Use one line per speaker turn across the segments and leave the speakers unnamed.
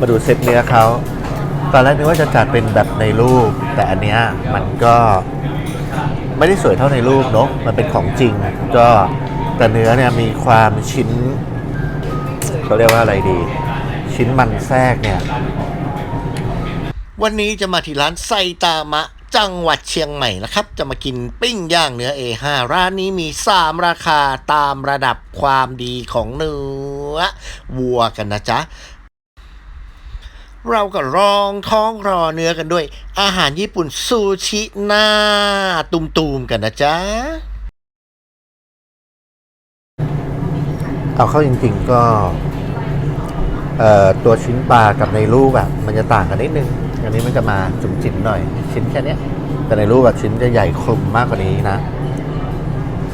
มาดูเซตเนื้อเขาตอนแรกนึกว่าจะจัดเป็นแบบในรูป แต่อันเนี้ยมันก็ไม่ได้สวยเท่าในรูปเนาะมันเป็นของจริง ก็แต่เนื้อเนี่ยมีความชิ้นเขาเรียกว่าอะไรดี ชิ้นมันแทรกเนี่ย
วันนี้จะมาที่ร้านไซตามะจังหวัดเชียงใหม่นะครับ จะมากินปิ้งย่างเนื้อ A5 ร้านนี้มี 3 ราคาตามระดับความดีของเนื้อวัวกันนะจ๊ะ เราก็รองท้องรอเนื้อกันด้วย อาหารญี่ปุ่นซูชิหน้าตุมๆกันนะจ๊ะ
เอาเข้าจริงๆก็เอ่อตัวชิ้นปลากับในรูปแบบมันจะต่างกันนิดนึง อันนี้มันจะมาจุ๋มจิ๋มหน่อย ชิ้นแค่นี้แต่ในรูปแบบชิ้นจะใหญ่คลุมมากกว่านี้นะ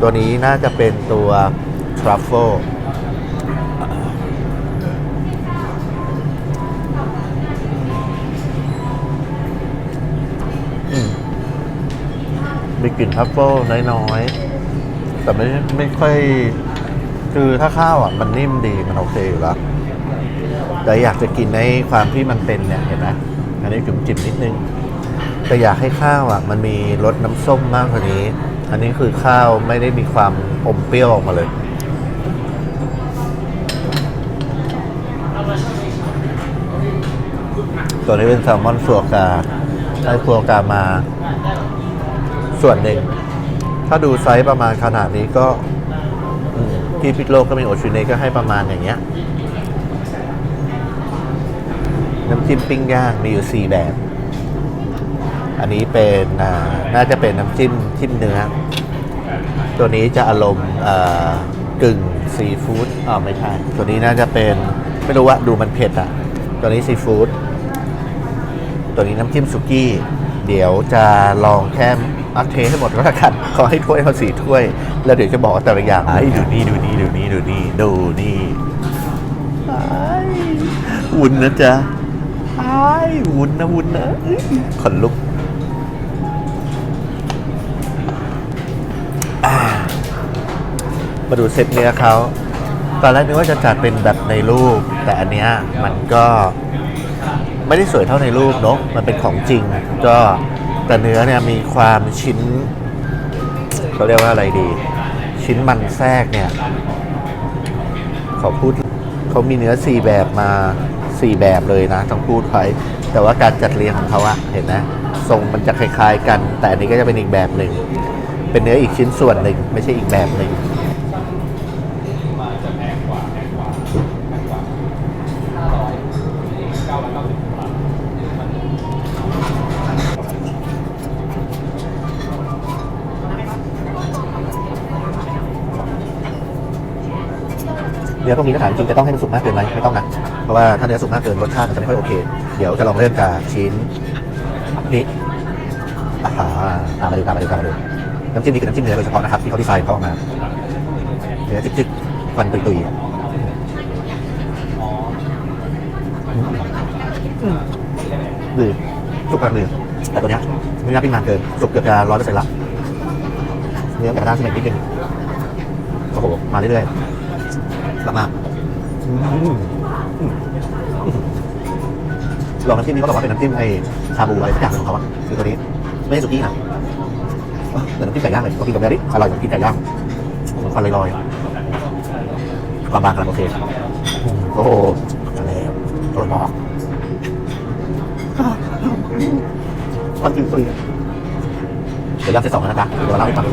ตัวนี้น่าจะเป็นตัวทรัฟเฟิล มีกลิ่นทัฟเฟิลน้อยๆ แต่ไม่ไม่ค่อย คือถ้าข้าวอะมันนิ่มดีมันโอเคอยู่แล้วแต่อยากจะกินในความที่มันเป็นเนี่ยเห็นไหมอันนี้จุ่มจิ๋มนิดนึง แต่อยากให้ข้าวอะมันมีรสน้ำส้มมากกว่านี้ อันนี้คือข้าวไม่ได้มีความอมเปรี้ยวออกมาเลยตัวนี้เป็นแซลมอนฟัวกาได้ฟัวกามา ส่วนหนึ่ง ถ้าดูไซส์ประมาณขนาดนี้ก็ที่พิกโลกก็มีโอชิเนก็ให้ประมาณอย่างเงี้ย น้ำจิ้มปิ้งย่างมีอยู่ 4 แบบ อันนี้เป็นน่าจะเป็นน้ำจิ้มจิ้มเนื้อ ตัวนี้จะอารมณ์อ่ากึ่งซีฟู้ดอ๋อไม่ใช่ ตัวนี้น่าจะเป็นไม่รู้ว่าดูมันเผ็ดอะ ตัวนี้ซีฟู้ด ตัวนี้น้ำจิ้มสุกี้ เดี๋ยวจะลองแค่ อักเทให้หมดก็แล้วกันขอให้ถ้วยเขาสี่ถ้วย แล้วเดี๋ยวจะบอกว่าแต่ละอย่างไอ้ดูนี่ดูนี่ดูนี่ดูนี่ดูนี่ไอ้วุ้นนะจ๊ะไอ้วุ้นนะวุ้นนะเอ้ยขนลุกอ่ามาดูเซตเนื้อเขาตอนแรกนึกว่าจะจัดเป็นแบบในรูป แต่อันเนี้ยมันก็ไม่ได้สวยเท่าในรูปเนาะมันเป็นของจริง ก็ แต่เนื้อเนี่ยมีความชิ้นเขาเรียกว่าอะไรดี ชิ้นมันแทรกเนี่ยขอพูดเขามีเนื้อสี่แบบมาสี่แบบเลยนะ ต้องพูดไปแต่ว่าการจัดเรียงของเขาอะเห็นนะทรงมันจะคล้ายๆกัน แต่อันนี้ก็จะเป็นอีกแบบหนึ่งเป็นเนื้ออีกชิ้นส่วนหนึ่งไม่ใช่อีกแบบหนึ่ง นื้อพวกนี้ถ้าถามจริงจะต้องให้มันสุกมากเกินไหมไม่ต้องนะเพราะว่าถ้าเนื้อสุกมากเกินรสชาติมันจะไม่ค่อยโอเค เดี๋ยวจะลองเริ่มจากชิ้นนี้อ่าตามมาดูตามมาดูตามมาดูน้ำจิ้มนี่คือน้ำจิ้มเนื้อโดยเฉพาะนะครับที่เขาดีไซน์เขาออกมาเนื้อจิกๆฟันตุยๆอืมดีสุกกลางดีแต่ตัวเนี้ยไม่น่าปิ้งนานเกินสุกเกือบจะร้อยเปอร์เซ็นต์ละเนื้อกระด้างขึ้นมาอีกนิดนึงโอ้โหมาเรื่อยๆ มาอืมอืมอืมลองน้ำจิ้มนี้เขาบอกว่าเป็นน้ำจิ้มไอ้ชาบูอะไรสักอย่างของเขาอะคือตัวนี้ ไม่ใช่สุกี้นะเออแต่น้ำจิ้มไก่ย่างเลยเขากินกับเนื้อดิอร่อยเหมือนกินไก่ย่างเหมือนควันลอยๆความบางกำลังโอเคโอ้โหมาแล้วโดนบอกควันตุยๆเดี๋ยวย่างเซตสองนะจ๊ะเดี๋ยวเราเล่าให้ฟัง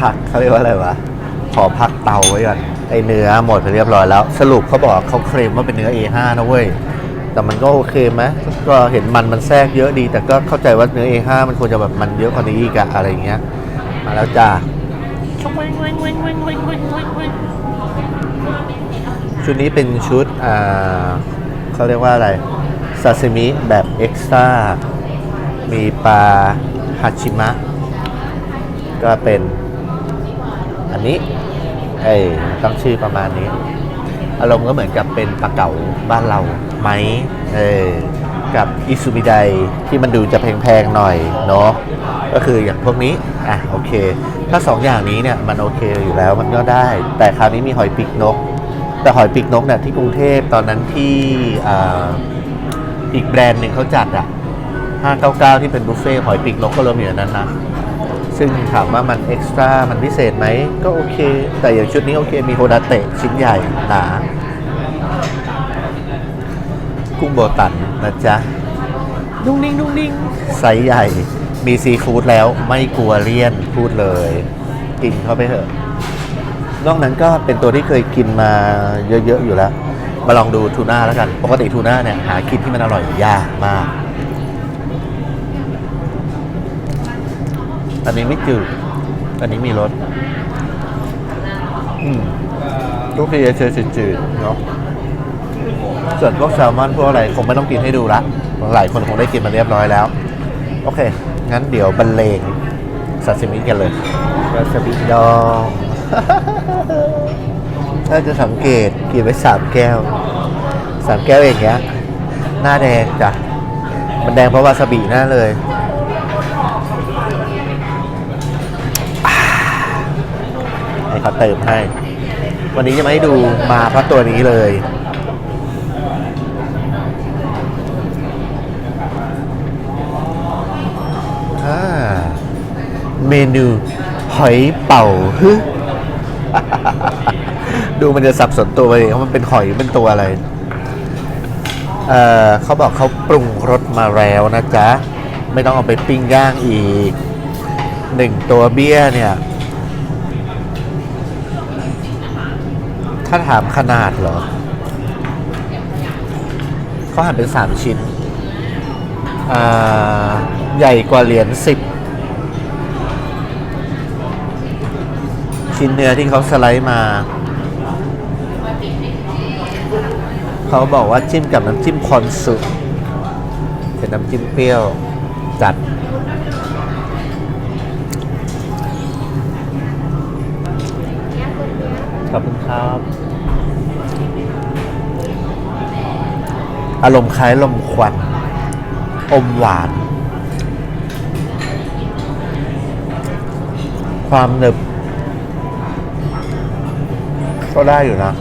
พักเขาเรียกว่าอะไรวะ ขอพักเตาไว้ก่อน ไอเนื้อหมดไปเรียบร้อยแล้ว สรุปเขาบอกเขาเคลมว่าเป็นเนื้อ A5 นะเว้ย แต่มันก็โอเคไหมก็เห็นมันมันแทรกเยอะดี แต่ก็เข้าใจว่าเนื้อ A5 มันควรจะแบบมันเยอะกว่านี้อีกอะอะไรเงี้ย มาแล้วจ้าชุดนี้เป็นชุดอ่าเขาเรียกว่าอะไรซาซิมิแบบเอ็กซ์ตร้ามีปลาฮาชิมะ ก็เป็นอันนี้เอ้ต้องชื่อประมาณนี้ อารมณ์ก็เหมือนกับเป็นปลาเก๋าบ้านเราไหมเออกับอิซูมิไดที่มันดูจะแพงๆหน่อยเนาะก็คืออย่างพวกนี้อะโอเค ถ้าสองอย่างนี้เนี่ยมันโอเคอยู่แล้วมันก็ได้ แต่คราวนี้มีหอยปีกนก แต่หอยปีกนกเนี่ยที่กรุงเทพตอนนั้นที่อ่าอีกแบรนด์หนึ่งเขาจัดอะ599 ที่เป็นบุฟเฟ่หอยปีกนกก็รวมอยู่นั้นนะ ซึ่งถามว่ามันเอ็กซ์ตร้ามันพิเศษไหม ก็โอเค แต่อย่างชุดนี้โอเคมีโฮดาเตะชิ้นใหญ่หนากุ้งโบตันนะจ๊ะนุ่งนิ่งนุ่งนิ่งไซส์ใหญ่มีซีฟู้ดแล้วไม่กลัวเลี่ยนพูดเลย กินเข้าไปเถอะ นอกนั้นก็เป็นตัวที่เคยกินมาเยอะๆอยู่แล้ว มาลองดูทูน่าแล้วกัน ปกติทูน่าเนี่ยหากินที่มันอร่อยยากมาก อันนี้ไม่จืด อันนี้มีรสอืมทุกทีจะเจอจืดๆเนาะ ส่วนพวกแซลมอนพวกอะไรคงไม่ต้องกินให้ดูละ หลายคนคงได้กินมาเรียบร้อยแล้ว โอเค งั้นเดี๋ยวบรรเลงซาซิมิกันเลยวาซาบิดองถ้าจะสังเกตกินไปสามแก้ว สามแก้วอย่างเงี้ย หน้าแดงจ้ะ มันแดงเพราะวาซาบิหน้าเลย ให้เขาเติมให้ วันนี้จะไม่ให้ดูมาเพราะตัวนี้เลยอ่าเมนูหอยเป่าฮึดูมันจะสับสนตัวเองว่าะมันเป็นหอยเป็นตัวอะไร เออเขาบอกเขาปรุงรสมาแล้วนะจ๊ะ ไม่ต้องเอาไปปิ้งย่างอีกหนึ่งตัวเบี้ยเนี่ย ถ้าถามขนาดเหรอ เขาหั่นเป็นสามชิ้น อ่า ใหญ่กว่าเหรียญสิบ ชิ้นเนื้อที่เขาสไลด์มา เขาบอกว่าจิ้มกับน้ำจิ้มคอนสุเป็นน้ำจิ้มเปรี้ยวจัด ขอบคุณครับ อารมณ์คล้ายลมควัน อมหวาน ความหนึบ ก็ได้อยู่นะ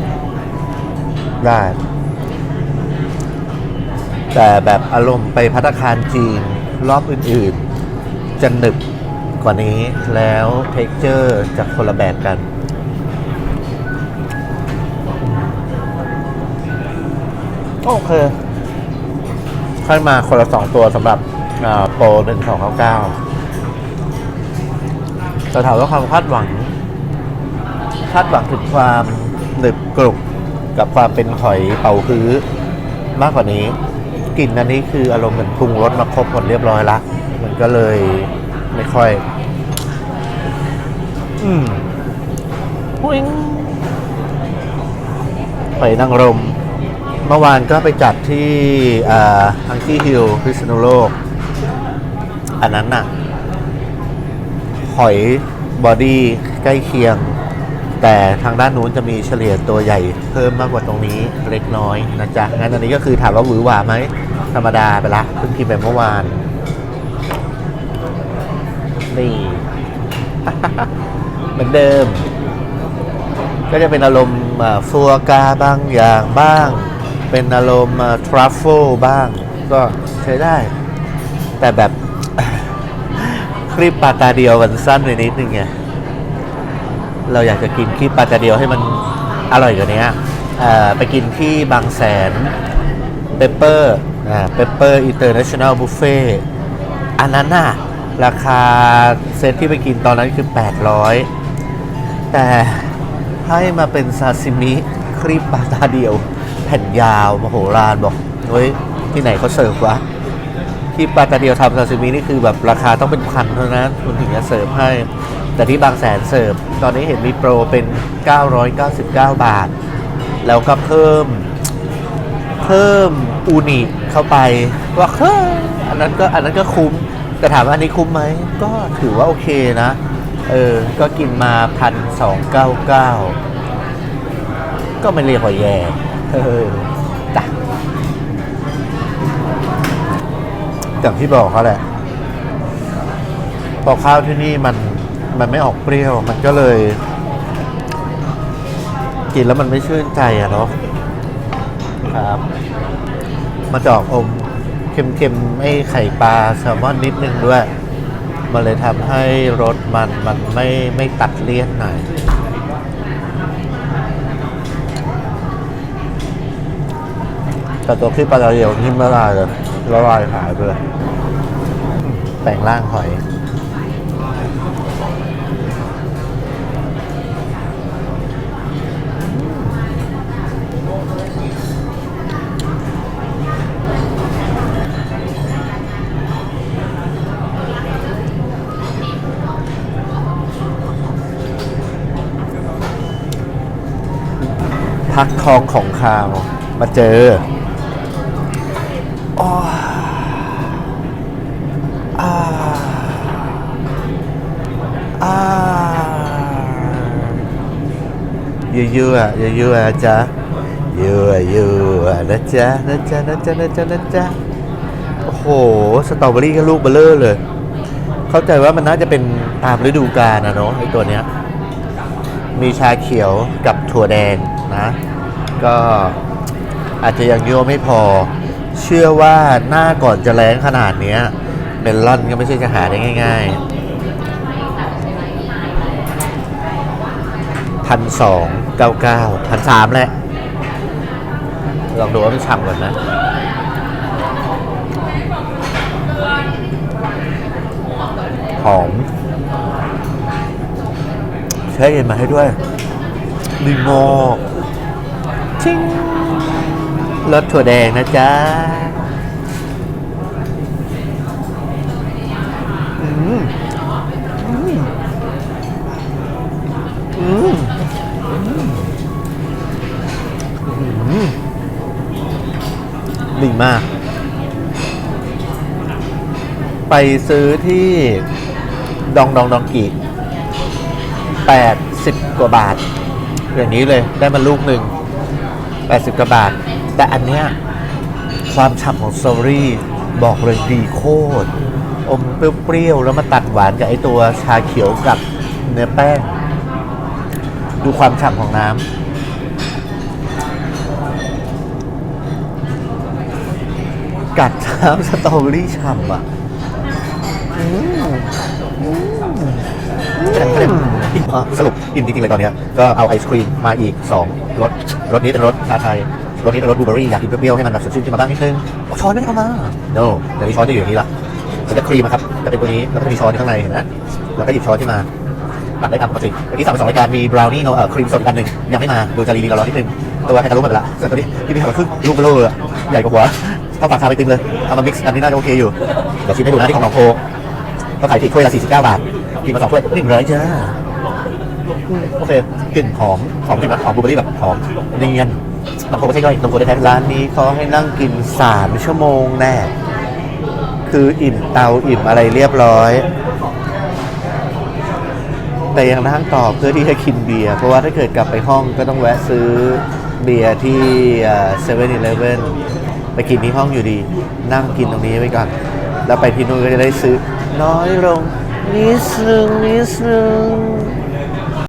ได้ แต่แบบอารมณ์ไปพัตตาคารจีน รอบอื่น ๆ จะหนึบกว่านี้แล้วเท็กเจอร์จะคนละแบบกัน โอเคค่อยมาคนละสองตัวสำหรับโปรหนึ่งสองเก้าเก้าแต่ถามว่าความคาดหวัง คาดหวังถึงความหนึบกรุบกับความเป็นหอยเป่าฮื้อมากกว่านี้กลิ่นอันนี้คืออารมณ์เหมือนปรุงรสมาครบหมดเรียบร้อยละมันก็เลยไม่ค่อย อืมวิงหอยนางรม เมื่อวานก็ไปจัดที่ฮังกี้ฮิลพิษณุโลก อันนั้นน่ะ หอยบอดี้ใกล้เคียง แต่ทางด้านนู้นจะมีเฉลี่ยตัวใหญ่เพิ่มมากกว่าตรงนี้เล็กน้อยนะจ๊ะ งั้นอันนี้ก็คือถามว่าหวือหวาไหม ธรรมดาไปละเพิ่งกินไปเมื่อวาน นี่เหมือนเดิม ก็จะเป็นอารมณ์ฟัวกาบางอย่างบ้าง เป็นอารมณ์ทรัฟเฟิลบ้าง ก็ใช้ได้ แต่แบบคลิปปลาตาเดียวมันสั้นไปนิดนึงไงเราอยากจะกินคลิปปลาตาเดียวให้มันอร่อยกว่านี้ไปกินที่บางแสนเปเปอร์เปเปอร์อินเตอร์เนชั่นแนลบุฟเฟ่อันนั้นน่ะราคาเซตที่ไปกินตอนนั้นคือ 800 แต่ให้มาเป็นซาซิมิครีปปลาตาเดียว ผ่นยาวมโหฬารบอกเฮ้ยที่ไหนเขาเสิร์ฟวะที่ปลาตาเดียวทำซาซิมินี่คือแบบราคาต้องเป็นพันเท่านั้นคุณถึงจะเสิร์ฟให้ แต่ที่บางแสนเสิร์ฟ ตอนนี้เห็นมีโปรเป็น 999 บาท แล้วก็เพิ่ม เพิ่มอูนิเข้าไปว่าเฮ้ยอันนั้นก็อันนั้นก็คุ้ม แต่ถามว่าอันนี้คุ้มไหม ก็ถือว่าโอเคนะ เออ ก็กินมาพันสองเก้าเก้าก็ไม่เรียกว่าแย่ เออจ้ะอย่างที่บอกเขาแหละ พอข้าวที่นี่มันมันไม่ออกเปรี้ยว มันก็เลย กินแล้วมันไม่ชื่นใจอะเนาะครับมันจะออกอมเค็มๆไอ้ไข่ปลาแซลมอนนิดนึงด้วย มันเลยทำให้รสมันมันไม่ไม่ตัดเลี่ยนหน่อย แต่ตัวที่ปลาเรียวนิ่มละลายเลยละลายหายไปเลยแปลงร่างหอย พักทองของคาวมาเจอ ยั่วยั่วๆนะจ๊ะยั่วนะจ๊ะนะจ๊ะนะจ๊ะนะจ๊ะนะจ๊ะโอ้โหสตรอเบอรี่ก็ลูกเบลเลอร์เลย เข้าใจว่ามันน่าจะเป็นตามฤดูกาลนะเนาะไอตัวเนี้ยมีชาเขียวกับถั่วแดงนะ ก็อาจจะยังยั่วไม่พอ เชื่อว่าหน้าก่อนจะแรงขนาดเนี้ยเมลอนก็ไม่ใช่จะหาได้ง่าย ๆ พันสองเก้าเก้าพันสามแหละ ลองดูว่ามันฉ่ำก่อนนะ หอมใช้เย็นมาให้ด้วยลีโมชิงรสถั่วแดงนะจ๊ะ ดีมาก ไปซื้อที่ดองดองดองกี80กว่าบาท อย่างนี้เลยได้มาลูกหนึ่ง80กว่าบาท แต่อันเนี้ยความฉ่ำของสตรอเบอรี่บอกเลยดีโคตร อมเปรี้ยวๆ แล้วมาตัดหวานกับไอตัวชาเขียวกับเนื้อแป้ง ดูความฉ่ำของน้ำ กัดน้ำสตรอเบอรี่ฉ่ำอะอืมอืมอะสรุปอิ่มจริงๆเลยตอนเนี้ยก็เอาไอศครีมมาอีก2รสรสนี้เป็นรสชาไทยรสนี้เป็นรสบลูเบอรี่อยากกินเปรี้ยวๆให้มันแบบสดชื่นขึ้นมาบ้างนิดนึงเอาช้อนไม่ได้เอามา no เดี๋ยวนี้ช้อนจะอยู่อย่างนี้ละส่วนจะครีมอะครับจะเป็นตัวนี้แล้วก็จะมีช้อนอยู่ข้างในเห็นไหมแล้วก็หยิบช้อนขึ้นมาตักได้ตามปกติเมื่อกี้สั่งไปสองรายการมีบราวนี่เนาะครีมสดอีกอันหนึ่งยังไม่มาดูจะรีวิวรอนิดนึงตัวให้ทะลุหมดไปละส่วนตัวนี้ที่พี่ทำมาครึ่งลูกเบลออะใหญ่กว่าหัว เท่าปากคาไปติมเลย เอามา mix อันนี้น่าจะโอเคอยู่เดี๋ยวชิมให้ดูนะที่ของน้องโพเขาขายที่ถ้วยละ49 บาท กินมาสองถ้วยหนึ่งร้อยจ้าโอเคกลิ่นหอมหอมจริงนะหอมบลูเบอร์รี่แบบหอมเนียนบางคนไม่ใช่ย่อยบางคนได้แท้ร้านนี้เขาให้นั่งกิน3ชั่วโมงแน่ คืออิ่มเตาอิ่มอะไรเรียบร้อย แต่ยังนั่งต่อเพื่อที่จะกินเบียร์เพราะว่าถ้าเกิดกลับไปห้องก็ต้องแวะซื้อเบียร์ที่เซเว่นอีเลฟเว่น ไปกินที่ห้องอยู่ดี นั่งกินตรงนี้ไว้ก่อน แล้วไปที่นู่นก็จะได้ซื้อน้อยลงนิดนึงนิดนึง